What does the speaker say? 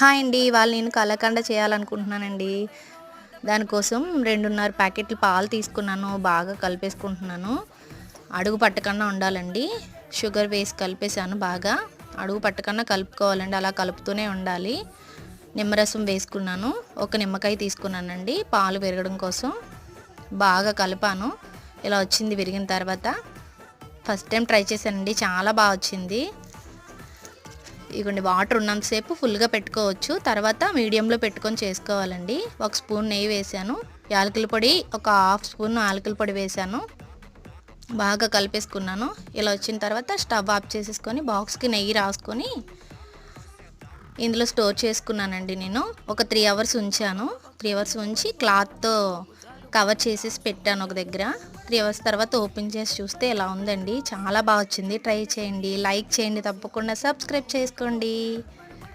Hi అండి వాళ్ళు నేను కలకండ చేయాలనుకుంటున్నానండి. దానికోసం రెండున్నర ప్యాకెట్లు పాలు తీసుకున్నాను బాగా కలిపేసుకుంటున్నాను. అడుగు పట్టకుండా ఉండాలండి. షుగర్ వేసి కలిపేసాను బాగా. అడుగు పట్టకుండా కలుపుకోవాలండి అలా కలుపుతూనే ఉండాలి. నిమ్మరసం వేసుకున్నాను ఒక నిమ్మకాయ తీసుకున్నానండి పాలు విరగడం కోసం. బాగా కలిపాను ఇలా వచ్చింది విరిగిన తర్వాత. ఫస్ట్ టైం ట్రై చేశానండి చాలా బాగా వచ్చింది. ఇగోండి వాటర్ ఉన్నంతసేపు ఫుల్గా పెట్టుకోవచ్చు. తర్వాత మీడియంలో పెట్టుకొని చేసుకోవాలండి. ఒక స్పూన్ నెయ్యి వేసాను యాలకుల పొడి ఒక హాఫ్ స్పూన్ యాలకుల పొడి వేసాను బాగా కలిపేసుకున్నాను. ఇలా వచ్చిన తర్వాత స్టవ్ ఆఫ్ చేసేసుకొని బాక్స్కి నెయ్యి రాసుకొని ఇందులో స్టోర్ చేసుకున్నానండి నేను. ఒక త్రీ అవర్స్ ఉంచాను. త్రీ అవర్స్ ఉంచి క్లాత్తో కవర్ చేసేసి పెట్టాను ఒక దగ్గర. త్రీ అవర్స్ తర్వాత ఓపెన్ చేసి చూస్తే ఇలా ఉందండి. చాలా బాగా వచ్చింది. ట్రై చేయండి. లైక్ చేయండి తప్పకుండా. సబ్స్క్రైబ్ చేసుకోండి.